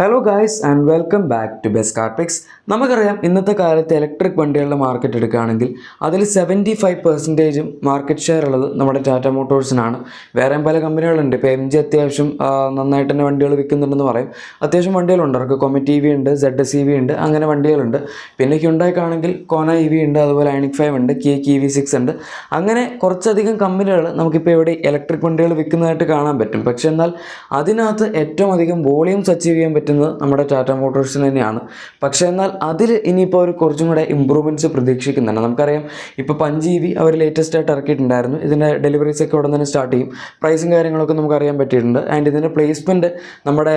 Hello guys and welcome back to Best Carpix നമുക്കറിയാം ഇന്നത്തെ കാലത്ത് ഇലക്ട്രിക് വണ്ടികളുടെ മാർക്കറ്റ് എടുക്കുകയാണെങ്കിൽ അതിൽ സെവന്റി ഫൈവ് പെർസെന്റേജും മാർക്കറ്റ് ഷെയർ ഉള്ളത് നമ്മുടെ ടാറ്റ മോട്ടോഴ്സിനാണ് വേറെയും പല കമ്പനികളുണ്ട്. ഇപ്പോൾ എം ജി അത്യാവശ്യം നന്നായിട്ട് തന്നെ വണ്ടികൾ വിൽക്കുന്നുണ്ടെന്ന് പറയും. അത്യാവശ്യം വണ്ടികളുണ്ട്. അവർക്ക് കൊമറ്റ് ഇ വി ഉണ്ട് സെഡ് എസ് ഇ വി ഉണ്ട് അങ്ങനെ വണ്ടികളുണ്ട്. പിന്നെ ഹ്യുണ്ടായിക്കാണെങ്കിൽ കോന ഇ വി ഉണ്ട് അതുപോലെ ഐനിക് ഫൈവ് ഉണ്ട് കിയക്ക് ഇ വി സിക്സ് ഉണ്ട്. അങ്ങനെ കുറച്ചധികം കമ്പനികൾ നമുക്കിപ്പോൾ ഇവിടെ ഇലക്ട്രിക് വണ്ടികൾ വിൽക്കുന്നതായിട്ട് കാണാൻ പറ്റും. പക്ഷേ എന്നാൽ അതിനകത്ത് ഏറ്റവും അധികം വോളിയൂംസ് അച്ചീവ് ചെയ്യാൻ പറ്റുന്നത് നമ്മുടെ ടാറ്റ മോട്ടോഴ്സിന് തന്നെയാണ്. പക്ഷേ എന്നാൽ അതിൽ ഇനിയിപ്പോൾ ഒരു കുറച്ചും കൂടെ ഇമ്പ്രൂവ്മെന്റ്സ് പ്രതീക്ഷിക്കുന്നുണ്ട്. നമുക്കറിയാം ഇപ്പോൾ ബി അവർ ലേറ്റസ്റ്റ് ആയിട്ട് ഇറക്കിയിട്ടുണ്ടായിരുന്നു. ഇതിന്റെ ഡെലിവറീസ് ഒക്കെ ഉടൻ തന്നെ സ്റ്റാർട്ട് ചെയ്യും. പ്രൈസും കാര്യങ്ങളൊക്കെ നമുക്കറിയാൻ പറ്റിയിട്ടുണ്ട്. ആൻഡ് ഇതിന്റെ പ്ലേസ്മെന്റ് നമ്മുടെ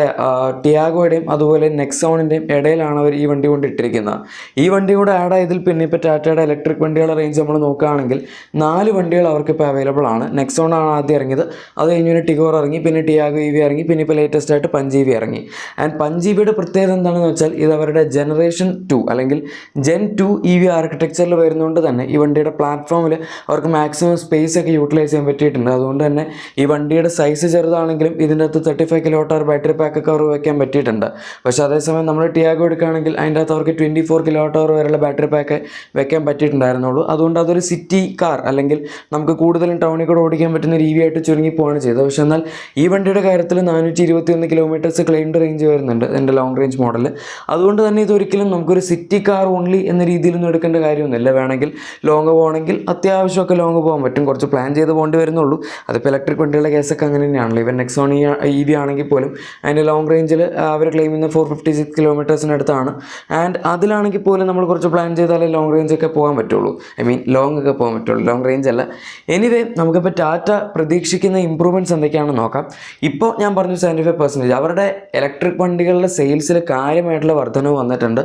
ടിയാഗോയുടെയും അതുപോലെ നെക്സോണിന്റെയും ഇടയിലാണ് അവർ ഈ വണ്ടി കൊണ്ട് ഇട്ടിരിക്കുന്നത് ഈ വണ്ടി കൂടെ ആഡ് ആയതിൽ പിന്നെ ഇപ്പോൾ ടാറ്റയുടെ ഇലക്ട്രിക് വണ്ടികളുടെ റേഞ്ച് നമ്മൾ നോക്കുകയാണെങ്കിൽ നാല് വണ്ടികൾ അവർക്ക് ഇപ്പോൾ അവൈലബിൾ ആണ്. നെക്സോൺ ആണ് ആദ്യം ഇറങ്ങിയത്. അത് കഴിഞ്ഞ് പിന്നെ ടിഗോർ ഇറങ്ങി പിന്നെ ടിയാഗോ ഇ വി ഇറങ്ങി പിന്നെ ഇപ്പോൾ ലേറ്റസ്റ്റ് ആയിട്ട് പഞ്ച് ഇ വി ഇറങ്ങി. ആൻഡ് വിയുടെ പ്രത്യേകത എന്താണെന്ന് വെച്ചാൽ ഇത് അവരുടെ ജനറേഷൻ ടു അല്ലെങ്കിൽ ജെൻ ടു ഇ വി ആർക്കിടെക്ചറിൽ വരുന്നതുകൊണ്ട് തന്നെ ഈ വണ്ടിയുടെ പ്ലാറ്റ്ഫോമിൽ അവർക്ക് മാക്സിമം സ്പേസ് ഒക്കെ യൂട്ടിലൈസ് ചെയ്യാൻ പറ്റിയിട്ടുണ്ട്. അതുകൊണ്ട് തന്നെ ഈ വണ്ടിയുടെ സൈസ് ചെറുതാണെങ്കിലും ഇതിന്റെ അകത്ത് thirty five kilowatt battery pack cover അവർ വെക്കാൻ പറ്റിയിട്ടുണ്ട്. പക്ഷേ അതേസമയം നമ്മൾ ടിയാഗോ എടുക്കുകയാണെങ്കിൽ അതിന്റെ അകത്ത് അവർക്ക് ട്വന്റി ഫോർ കിലോ വാട്ട് വരെയുള്ള ബാറ്ററി പാക്ക് വയ്ക്കാൻ പറ്റിയിട്ടുണ്ടായിരുന്നുള്ളൂ. അതുകൊണ്ട് അതൊരു സിറ്റി കാർ അല്ലെങ്കിൽ നമുക്ക് കൂടുതലും ടൗണിൽ കൂടെ ഓടിക്കാൻ പറ്റുന്ന രീതിയായിട്ട് ചുരുങ്ങി പോവുകയാണ് ചെയ്തത്. പക്ഷേ എന്നാൽ ഈ വണ്ടിയുടെ കാര്യത്തിൽ നാനൂറ്റി ഇരുപത്തി ഒന്ന് കിലോമീറ്റേഴ്സ് ക്ലെയിംഡ് റേഞ്ച് വരുന്നുണ്ട് എന്റെ ലോങ് റേഞ്ച് മോഡൽ അതുകൊണ്ട് തന്നെ ഇതൊരിക്കലും നമുക്കൊരു സിറ്റി കാർ ഓൺലി എന്ന രീതിയിലൊന്നും എടുക്കേണ്ട കാര്യമൊന്നുമില്ല. വേണമെങ്കിൽ ലോങ് പോകണമെങ്കിൽ അത്യാവശ്യമൊക്കെ ലോങ് പോകാൻ പറ്റും. കുറച്ച് പ്ലാൻ ചെയ്ത് പോകേണ്ടി വരുന്നുള്ളൂ. അതിപ്പോൾ ഇലക്ട്രിക് വണ്ടികളുടെ കേസൊക്കെ അങ്ങനെ തന്നെയാണല്ലോ ഇവൻ നെക്സോൺ ഇ വി ആണെങ്കിൽ പോലും അതിന്റെ ലോങ് റേഞ്ചിൽ അവർ ക്ലെയിം ചെയ്യുന്ന ഫോർ ഫിഫ്റ്റി സിക്സ് കിലോമീറ്റേഴ്സിനടുത്താണ് ആൻഡ് അതിലാണെങ്കിൽ പോലും നമ്മൾ കുറച്ച് പ്ലാൻ ചെയ്താലേ ലോങ് റേഞ്ച് ഒക്കെ പോകാൻ പറ്റുള്ളൂ. ഐ മീൻ ലോങ് ഒക്കെ പോകാൻ പറ്റുള്ളൂ. ലോങ് റേഞ്ച് അല്ല. എനിവേ നമുക്കിപ്പോൾ ടാറ്റ പ്രതീക്ഷിക്കുന്ന ഇമ്പ്രൂവ്മെന്റ്സ് എന്തൊക്കെയാണെന്ന് നോക്കാം. ഇപ്പോൾ ഞാൻ പറഞ്ഞു സെവന്റി ഫൈവ് പെർസെന്റേജ് അവരുടെ ഇലക്ട്രിക് വണ്ടികളുടെ സെയിൽസിൽ കാര്യമായിട്ടുള്ള വർധനവ് വന്നിട്ടുണ്ട്.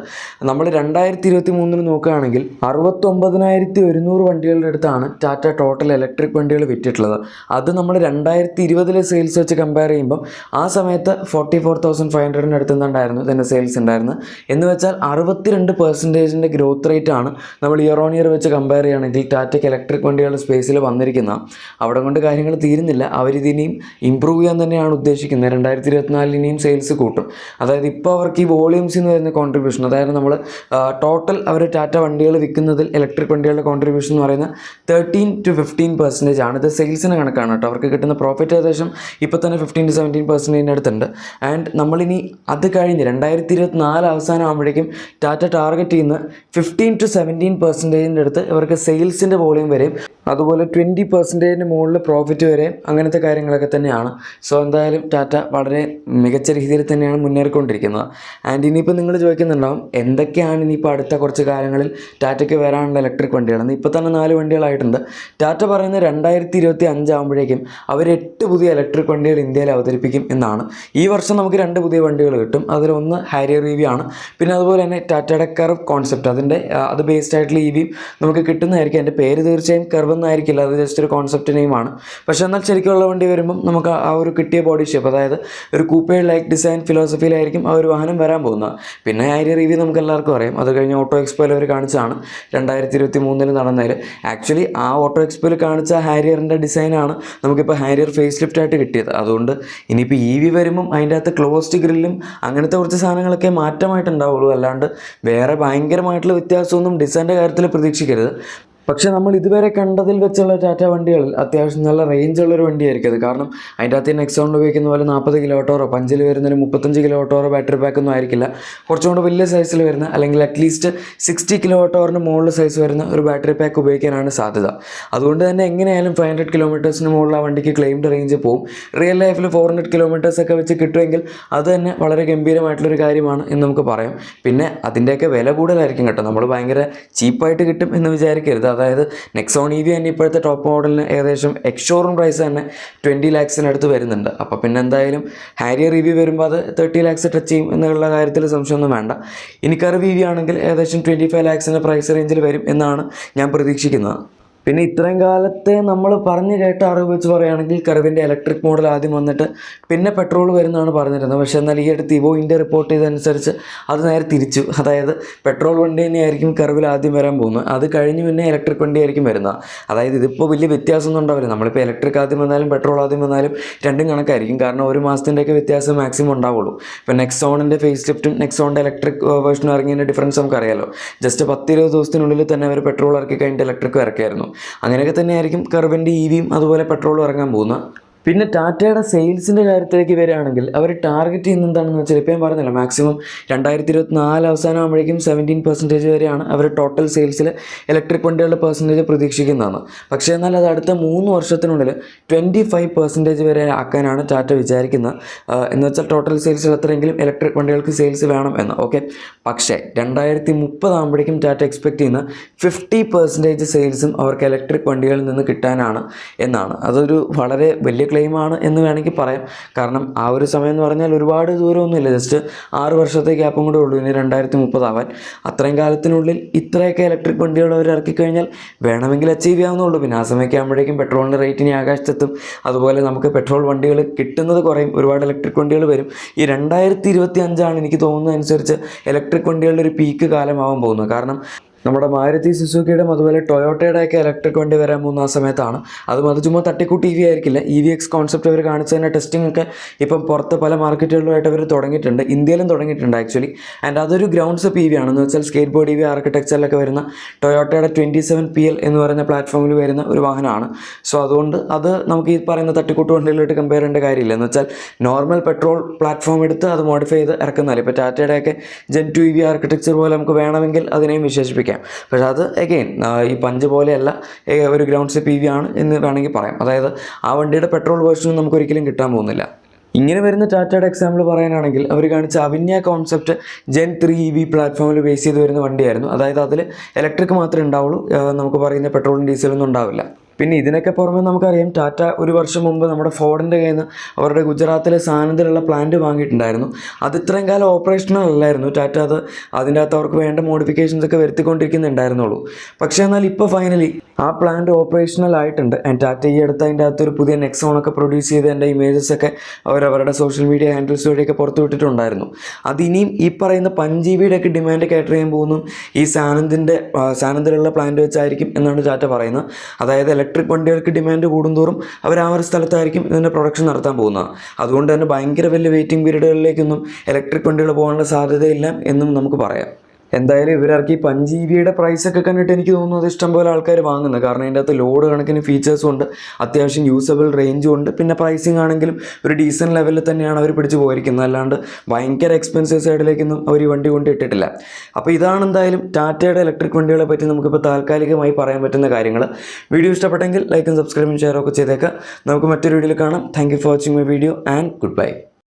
നമ്മൾ രണ്ടായിരത്തി ഇരുപത്തി മൂന്നിന് നോക്കുകയാണെങ്കിൽ അറുപത്തൊമ്പതിനായിരത്തി ഒരുന്നൂറ് വണ്ടികളുടെ അടുത്താണ് ടാറ്റ ടോട്ടൽ ഇലക്ട്രിക് വണ്ടികൾ വിറ്റിട്ടുള്ളത്. അത് നമ്മൾ രണ്ടായിരത്തി ഇരുപതിലെ സെയിൽസ് വെച്ച് കമ്പയർ ചെയ്യുമ്പോൾ ആ സമയത്ത് ഫോർട്ടി ഫോർ തൗസൻഡ് ഫൈവ് ഹൺഡ്രഡിന് അടുത്തുണ്ടായിരുന്നു ഇതിന്റെ സെയിൽസ് ഉണ്ടായിരുന്നു എന്ന് വെച്ചാൽ അറുപത്തിരണ്ട് പെർസെന്റേജിന്റെ ഗ്രോത്ത് റേറ്റ് ആണ് നമ്മൾ ഇയർ ഓൺ ഇയർ വെച്ച് കമ്പയർ ചെയ്യുകയാണെങ്കിൽ ടാറ്റയ്ക്ക് ഇലക്ട്രിക് വണ്ടികളുടെ സ്പേസിൽ വന്നിരിക്കുന്ന. അവിടെ കൊണ്ട് കാര്യങ്ങൾ തീരുന്നില്ല. അവരിതിനെയും ഇമ്പ്രൂവ് ചെയ്യാൻ തന്നെയാണ് ഉദ്ദേശിക്കുന്നത്. രണ്ടായിരത്തി ഇരുപത്തിനാലിൽ ഇനിയും സെയിൽസ് കൂട്ടും. അതായത് ഇപ്പോൾ അവർക്ക് ഈ വോളിയൂംസിൽ നിന്ന് വരുന്ന കോൺട്രിബ്യൂഷൻ അതായത് നമ്മൾ ടോട്ടൽ അവർ ടാറ്റ വണ്ടികൾ വിൽക്കുന്നതിൽ ഇലക്ട്രിക് വണ്ടികളുടെ കോൺട്രിബ്യൂഷൻ എന്ന് പറയുന്നത് തേർട്ടീൻ ടു ഫിഫ്റ്റീൻ പെർസെന്റേജ് ആണ്. ഇത് സെയിൽസിന് കണക്കാണ് കേട്ടോ. അവർക്ക് കിട്ടുന്ന പ്രോഫിറ്റ് ഏകദേശം ഇപ്പോൾ തന്നെ ഫിഫ്റ്റീൻ ടു സെവന്റീൻ പെർസെന്റേജിന്റെ അടുത്തുണ്ട്. ആൻഡ് നമ്മളിനി അത് കഴിഞ്ഞ് രണ്ടായിരത്തി ഇരുപത്തി നാല് അവസാനം ആകുമ്പോഴേക്കും ടാറ്റ ടാർഗറ്റ് ചെയ്യുന്ന ഫിഫ്റ്റീൻ ടു സെവന്റീൻ പെർസെന്റേജിന്റെ അടുത്ത് ഇവർക്ക് സെയിൽസിന്റെ വോളിയം വരെയും അതുപോലെ ട്വന്റി പെർസെന്റേജിന് മുകളിൽ പ്രോഫിറ്റ് വരെയും അങ്ങനത്തെ കാര്യങ്ങളൊക്കെ തന്നെയാണ്. സോ എന്തായാലും ടാറ്റ വളരെ മികച്ച രീതിയിൽ തന്നെയാണ് മുന്നേറിക്കൊണ്ടിരിക്കുന്നത്. ആൻഡ് ഇനിയിപ്പോൾ നിങ്ങൾ ചോദിക്കുന്നുണ്ടാവും എന്തൊക്കെയാണ് ഇനിയിപ്പോൾ അടുത്ത കുറച്ച് കാലങ്ങളിൽ ടാറ്റയ്ക്ക് വരാനുള്ള ഇലക്ട്രിക് വണ്ടികളെന്ന് ഇപ്പോൾ തന്നെ നാല് വണ്ടികളായിട്ടുണ്ട്. ടാറ്റ പറയുന്നത് രണ്ടായിരത്തി ഇരുപത്തി അഞ്ചാകുമ്പോഴേക്കും അവർ എട്ട് പുതിയ ഇലക്ട്രിക് വണ്ടികൾ ഇന്ത്യയിൽ അവതരിപ്പിക്കും എന്നാണ്. ഈ വർഷം നമുക്ക് രണ്ട് പുതിയ വണ്ടികൾ കിട്ടും. അതിലൊന്ന് ഹാരിയർ ഇ വി ആണ്. പിന്നെ അതുപോലെ തന്നെ ടാറ്റയുടെ കർവ് കോൺസെപ്റ്റ് അതിന്റെ അത് ബേസ്ഡ് ആയിട്ടുള്ള ഇ വിയും നമുക്ക് കിട്ടുന്നതായിരിക്കും. എന്റെ പേര് തീർച്ചയായും കർവ് എന്നായിരിക്കില്ല അത് ജസ്റ്റ് ഒരു കോൺസെപ്റ്റ് നെയിമാണ്. പക്ഷേ എന്നാൽ ശരിക്കുള്ള വണ്ടി വരുമ്പം നമുക്ക് ആ ഒരു കിട്ടിയ ബോഡി ഷേപ്പ് അതായത് ഒരു കൂപ്പേ ലൈക്ക് ഡിസൈൻ ഫിലോസഫിയിലായിരിക്കും ആ ഒരു വാഹനം വരാൻ പോകുന്നത്. പിന്നെ ഹാരിയർ റിവ്യൂ നമുക്ക് എല്ലാവർക്കും അറിയാം. അത് കഴിഞ്ഞ് ഓട്ടോ എക്സ്പോയിൽ അവർ കാണിച്ചതാണ്. രണ്ടായിരത്തി ഇരുപത്തി മൂന്നിൽ നടന്നതിൽ. ആക്ച്വലി ആ ഓട്ടോ എക്സ്പോയിൽ കാണിച്ച ഹാരിയറിന്റെ ഡിസൈനാണ് നമുക്കിപ്പോൾ ഹാരിയർ ഫേസ് ലിഫ്റ്റ് ആയിട്ട് കിട്ടിയത്. അതുകൊണ്ട് ഇനിയിപ്പോൾ ഇ വി വരുമ്പം അതിന്റെ അകത്ത് ക്ലോസ്ഡ് ഗ്രില്ലും അങ്ങനത്തെ കുറച്ച് സാധനങ്ങളൊക്കെ മാറ്റമായിട്ടുണ്ടാവുള്ളൂ. അല്ലാണ്ട് വേറെ ഭയങ്കരമായിട്ടുള്ള വ്യത്യാസമൊന്നും ഡിസൈന്റെ കാര്യത്തിൽ പ്രതീക്ഷിക്കരുത്. പക്ഷേ നമ്മൾ ഇതുവരെ കണ്ടതിൽ വെച്ചുള്ള ടാറ്റ വണ്ടികളിൽ അത്യാവശ്യം നല്ല റേഞ്ച് ഉള്ളൊരു വണ്ടിയായിരിക്കും അത്. കാരണം അതിന്റെ അകത്ത് നെക്സോണിൽ ഉപയോഗിക്കുന്ന പോലെ നാൽപ്പത് കിലോ ഓട്ടോറോ പഞ്ചിൽ വരുന്നൊരു മുപ്പത്തഞ്ച് കിലോ ഓട്ടോറോ ബാറ്ററി പാക്ക് ഒന്നും ആയിരിക്കില്ല. കുറച്ചും കൂടെ വലിയ സൈസിൽ വരുന്ന അല്ലെങ്കിൽ അറ്റ്ലീസ്റ്റ് സിക്സ്റ്റി കിലോ ഓട്ടോറിന് മുകളിൽ സൈസ് വരുന്ന ഒരു ബാറ്ററി പാക്ക് ഉപയോഗിക്കാനാണ് സാധ്യത. അതുകൊണ്ട് തന്നെ എങ്ങനെയായാലും ഫൈവ് ഹൺഡ്രഡ് കിലോമീറ്റേഴ്സിന് മുകളിൽ ആ വണ്ടിക്ക് ക്ലെയിംഡ് റേഞ്ച് പോകും റിയൽ ലൈഫിൽ ഫോർ ഹൺഡ്രഡ് കിലോമീറ്റേഴ്സ് ഒക്കെ വെച്ച് കിട്ടുമെങ്കിൽ അത് തന്നെ വളരെ ഗംഭീരമായിട്ടുള്ളൊരു കാര്യമാണ് എന്ന് നമുക്ക് പറയാം. പിന്നെ അതിന്റെയൊക്കെ വില കൂടുതലായിരിക്കും കേട്ടോ. നമ്മൾ ഭയങ്കര ചീപ്പായിട്ട് കിട്ടും എന്ന് വിചാരിക്കരുത്. അതായത് നെക്സോൺ ഇ വി തന്നെ ഇപ്പോഴത്തെ ടോപ്പ് മോഡലിന് ഏകദേശം എക്സ്ഷോറും പ്രൈസ് തന്നെ ട്വന്റി ലാക്സിനടുത്ത് വരുന്നുണ്ട്. അപ്പോൾ പിന്നെ എന്തായാലും ഹാരിയർ ഇ വി വരുമ്പോൾ അത് തേർട്ടി ലാക്സ് ടച്ച് ചെയ്യും എന്നുള്ള കാര്യത്തിൽ സംശയമൊന്നും വേണ്ട. ഇനി കർ വി വി ആണെങ്കിൽ ഏകദേശം ട്വന്റി ഫൈവ് ലാക്സിന്റെ പ്രൈസ് റേഞ്ചിൽ വരും എന്നാണ് ഞാൻ പ്രതീക്ഷിക്കുന്നത്. പിന്നെ ഇത്രയും കാലത്തെ നമ്മൾ പറഞ്ഞു കേട്ട അറിവ് വെച്ച് പറയുകയാണെങ്കിൽ കറിവിന്റെ ഇലക്ട്രിക് മോഡൽ ആദ്യം വന്നിട്ട് പിന്നെ പെട്രോൾ വരുന്നതാണ് പറഞ്ഞിരുന്നത്. പക്ഷേ എന്നാൽ ഈ അടുത്ത് ഇവോ ഇന്റെ റിപ്പോർട്ട് ചെയ്തതനുസരിച്ച് അത് നേരെ തിരിച്ചു. അതായത് പെട്രോൾ വണ്ടി തന്നെയായിരിക്കും കറിവിൽ ആദ്യം വരാൻ പോകുന്നത്. അത് കഴിഞ്ഞ് പിന്നെ ഇലക്ട്രിക് വണ്ടി ആയിരിക്കും വരുന്നത്. അതായത് ഇതിപ്പോൾ വലിയ വ്യത്യാസമൊന്നും ഉണ്ടാവില്ല. നമ്മളിപ്പോൾ ഇലക്ട്രിക് ആദ്യം വന്നാലും പെട്രോൾ ആദ്യം വന്നാലും രണ്ടും കണക്കായിരിക്കും. കാരണം ഒരു മാസത്തിന്റെയൊക്കെ വ്യത്യാസം മാക്സിമം ഉണ്ടാവുള്ളൂ. ഇപ്പോൾ നെക്സോണിന്റെ ഫേസ് ലിഫ്റ്റും നെക്സോണിന്റെ ഇലക്ട്രിക് വേർഷനും ഇറങ്ങിയതിന്റെ ഡിഫറൻസ് നമുക്കറിയാലോ. ജസ്റ്റ് പത്തിരുപത് ദിവസത്തിനുള്ളിൽ തന്നെ അവർ പെട്രോൾ ഇറക്കി കഴിഞ്ഞിട്ട് ഇലക്ട്രിക് ഇറക്കിയായിരുന്നു. അങ്ങനെയൊക്കെ തന്നെയായിരിക്കും കർവിന്റെ ഇ വിയും അതുപോലെ പെട്രോളും ഇറങ്ങാൻ പോകുന്നത്. പിന്നെ ടാറ്റയുടെ സെയിൽസിന്റെ കാര്യത്തിലേക്ക് വരികയാണെങ്കിൽ അവർ ടാർഗറ്റ് ചെയ്യുന്ന എന്താണെന്ന് വെച്ചാൽ ഇപ്പോൾ ഞാൻ പറഞ്ഞില്ല മാക്സിമം രണ്ടായിരത്തി ഇരുപത്തി നാല് അവസാനം ആകുമ്പോഴേക്കും സെവന്റീൻ പെർസെന്റേജ് വരെയാണ് അവർ ടോട്ടൽ സെയിൽസിൽ ഇലക്ട്രിക് വണ്ടികളുടെ പെർസെന്റേജ് പ്രതീക്ഷിക്കുന്നതാണ് പക്ഷേ എന്നാൽ അത് അടുത്ത മൂന്ന് വർഷത്തിനുള്ളിൽ ട്വന്റി ഫൈവ് പെർസെന്റേജ് വരെ ആക്കാനാണ് ടാറ്റ വിചാരിക്കുന്നത്. എന്ന് വെച്ചാൽ ടോട്ടൽ സെയിൽസിൽ എത്രയെങ്കിലും ഇലക്ട്രിക് വണ്ടികൾക്ക് സെയിൽസ് വേണം എന്ന് ഓക്കെ പക്ഷേ രണ്ടായിരത്തി മുപ്പതാകുമ്പോഴേക്കും ടാറ്റ എക്സ്പെക്ട് ചെയ്യുന്ന ഫിഫ്റ്റി പെർസെന്റേജ് സെയിൽസും അവർക്ക് ഇലക്ട്രിക് വണ്ടികളിൽ നിന്ന് കിട്ടാനാണ് എന്നാണ്. അതൊരു വളരെ വലിയ ക്ലെയിമാണ് എന്ന് വേണമെങ്കിൽ പറയാം. കാരണം ആ ഒരു സമയം എന്ന് പറഞ്ഞാൽ ഒരുപാട് ദൂരമൊന്നുമില്ല. ജസ്റ്റ് ആറ് വർഷത്തെ ഗ്യാപ്പും കൂടെ ഉള്ളൂ. ഇനി രണ്ടായിരത്തി മുപ്പതാവാൻ അത്രയും കാലത്തിനുള്ളിൽ ഇത്രയൊക്കെ ഇലക്ട്രിക് വണ്ടികൾ അവർ ഇറക്കി കഴിഞ്ഞാൽ വേണമെങ്കിൽ അച്ചീവ് ചെയ്യാവുന്നുള്ളൂ പിന്നെ ആ സമയമൊക്കെ ആകുമ്പോഴേക്കും പെട്രോളിന്റെ റേറ്റ് ഇനി ആകാശത്തെത്തും. അതുപോലെ നമുക്ക് പെട്രോൾ വണ്ടികൾ കിട്ടുന്നത് കുറയും. ഒരുപാട് ഇലക്ട്രിക് വണ്ടികൾ വരും. ഈ രണ്ടായിരത്തി ഇരുപത്തി അഞ്ചാണ് എനിക്ക് തോന്നുന്നത് അനുസരിച്ച് ഇലക്ട്രിക് വണ്ടികളുടെ ഒരു പീക്ക് കാലമാവാൻ പോകുന്നത്. കാരണം നമ്മുടെ മാരുതി സുസുക്കിയുടെയും അതുപോലെ ടൊയോട്ടയുടെ ഒക്കെ ഇലക്ട്രിക് വണ്ടി വരാൻ പോകുന്ന ആ സമയത്താണ്. അതും അത് ചുമ്മാ തട്ടിക്കൂട്ടി ഇ വി ആയിരിക്കില്ല. ഇ വി എക്സ് കോൺസെപ്റ്റ് അവർ കാണിച്ചതിന്റെ ടെസ്റ്റിംഗ് ഒക്കെ ഇപ്പം പുറത്ത് പല മാർക്കറ്റുകളിലുമായിട്ട് അവർ തുടങ്ങിയിട്ടുണ്ട്. ഇന്ത്യയിലും തുടങ്ങിയിട്ടുണ്ട് ആക്ച്വലി ആൻഡ് അതൊരു ഗ്രൗണ്ട്സ് അപ്പ് ഇ വി ആണെന്ന് വെച്ചാൽ സ്കേറ്റ് ബോർഡ് ഇ വി ആർക്കിടെക്ചറിലൊക്കെ വരുന്ന ടൊയോട്ടയുടെ ട്വന്റി സെവൻ പി എൽ എന്ന് പറയുന്ന പ്ലാറ്റ്ഫോമിൽ വരുന്ന ഒരു വാഹനമാണ്. സോ അതുകൊണ്ട് അത് നമുക്ക് ഈ പറയുന്ന തട്ടിക്കൂട്ട് വണ്ടിയിലോട്ട് കമ്പയർ ചെയ്യേണ്ട കാര്യമില്ല. എന്ന് വെച്ചാൽ നോർമൽ പെട്രോൾ പ്ലാറ്റ്ഫോം എടുത്ത് അത് മോഡിഫൈ ചെയ്ത് ഇറക്കുന്നതല്ല? ഇപ്പോൾ ടാറ്റയുടെയൊക്കെ gen two E V architecture പോലെ നമുക്ക് വേണമെങ്കിൽ അതിനെയും വിശേഷിപ്പിക്കാം. പക്ഷേ അത് എഗെയിൻ ഈ പഞ്ച് പോലെയല്ല ഒരു ഗ്രൗണ്ട് പി വി ആണ് എന്ന് വേണമെങ്കിൽ പറയാം. അതായത് ആ വണ്ടിയുടെ പെട്രോൾ വേർഷനും നമുക്ക് ഒരിക്കലും കിട്ടാൻ പോകുന്നില്ല. ഇങ്ങനെ വരുന്ന ടാറ്റയുടെ എക്സാമ്പിൾ പറയാനാണെങ്കിൽ അവർ കാണിച്ച Avinya concept gen three E V പ്ലാറ്റ്ഫോമിൽ ബേസ് ചെയ്ത് വരുന്ന വണ്ടിയായിരുന്നു. അതായത് അതിൽ ഇലക്ട്രിക് മാത്രമേ ഉണ്ടാവുള്ളൂ. നമുക്ക് പറയുന്ന പെട്രോളും ഡീസലൊന്നും ഉണ്ടാവില്ല. പിന്നെ ഇതിനൊക്കെ പുറമെ നമുക്കറിയാം ടാറ്റ ഒരു വർഷം മുമ്പ് നമ്മുടെ ഫോർഡിന്റെ കയ്യിൽ നിന്ന് അവരുടെ ഗുജറാത്തിലെ സാനന്ദിലുള്ള പ്ലാന്റ് വാങ്ങിയിട്ടുണ്ടായിരുന്നു. അത് ഇത്രയും കാലം ഓപ്പറേഷണൽ അല്ലായിരുന്നു. ടാറ്റ അത് അതിന്റെ അകത്ത് അവർക്ക് വേണ്ട മോഡിഫിക്കേഷൻസ് ഒക്കെ വരുത്തിക്കൊണ്ടിരിക്കുന്നുണ്ടായിരുന്നുള്ളൂ. പക്ഷേ എന്നാൽ ഇപ്പോൾ ഫൈനലി ആ പ്ലാന്റ് ഓപ്പറേഷണൽ ആയിട്ടുണ്ട്. ആൻഡ് ടാറ്റ ഈ അടുത്ത് അതിന്റെ അകത്തൊരു പുതിയ നെക്സോൺ ഒക്കെ പ്രൊഡ്യൂസ് ചെയ്തതിന്റെ ഇമേജസ് ഒക്കെ അവർ അവരുടെ സോഷ്യൽ മീഡിയ ഹാൻഡിൽസ് വഴിയൊക്കെ പുറത്തുവിട്ടിട്ടുണ്ടായിരുന്നു അതിനിയും ഈ പറയുന്ന പഞ്ചീബിയുടെ ഒക്കെ ഡിമാൻഡ് കാറ്റർ ചെയ്യാൻ പോകുന്നു ഈ സാനന്ദിന്റെ സാനന്ദിലുള്ള പ്ലാന്റ് വെച്ചായിരിക്കും എന്നാണ് ടാറ്റ പറയുന്നത്. അതായത് ഇലക്ട്രിക് വണ്ടികൾക്ക് ഡിമാൻഡ് കൂടുന്തോറും അവർ ആ ഒരു സ്ഥലത്തായിരിക്കും ഇതിന്റെ പ്രൊഡക്ഷൻ നടത്താൻ പോകുന്നത്. അതുകൊണ്ട് തന്നെ ഭയങ്കര വലിയ വെയിറ്റിംഗ് പീരീഡുകളിലേക്കൊന്നും ഇലക്ട്രിക് വണ്ടികൾ പോകാനുള്ള സാധ്യതയില്ല എന്നും നമുക്ക് പറയാം. എന്തായാലും ഇവരിറക്കി പ്രൈസ് പ്രൈസൊക്കെ കണ്ടിട്ട് എനിക്ക് തോന്നുന്നത് ഇഷ്ടംപോലെ ആൾക്കാർ വാങ്ങുന്നത് കാരണം അതിന്റെ അകത്ത് ലോഡ് കണക്കിന് ഫീച്ചേഴ്സും ഉണ്ട് അത്യാവശ്യം യൂസബിൾ റേഞ്ചും ഉണ്ട്. പിന്നെ പ്രൈസിങ് ആണെങ്കിലും ഒരു ഡീസന്റ് ലെവലിൽ തന്നെയാണ് അവർ പിടിച്ച് പോയിരിക്കുന്നത്. അല്ലാണ്ട് ഭയങ്കര എക്സ്പെൻസീവ് സൈഡിലേക്കൊന്നും അവർ ഈ വണ്ടി കൊണ്ട് ഇട്ടിട്ടില്ല. അപ്പോൾ ഇതാണ് എന്തായാലും ടാറ്റയുടെ ഇലക്ട്രിക് വണ്ടികളെ പറ്റി നമുക്കിപ്പോൾ താൽക്കാലികമായി പറയാൻ പറ്റുന്ന കാര്യങ്ങൾ. വീഡിയോ ഇഷ്ടപ്പെട്ടെങ്കിൽ ലൈക്കും സബ്സ്ക്രൈബും ഷെയറും ഒക്കെ ചെയ്തേക്കാം. നമുക്ക് മറ്റൊരു വീഡിയോയിൽ കാണാം. Thank for watching my video and good bye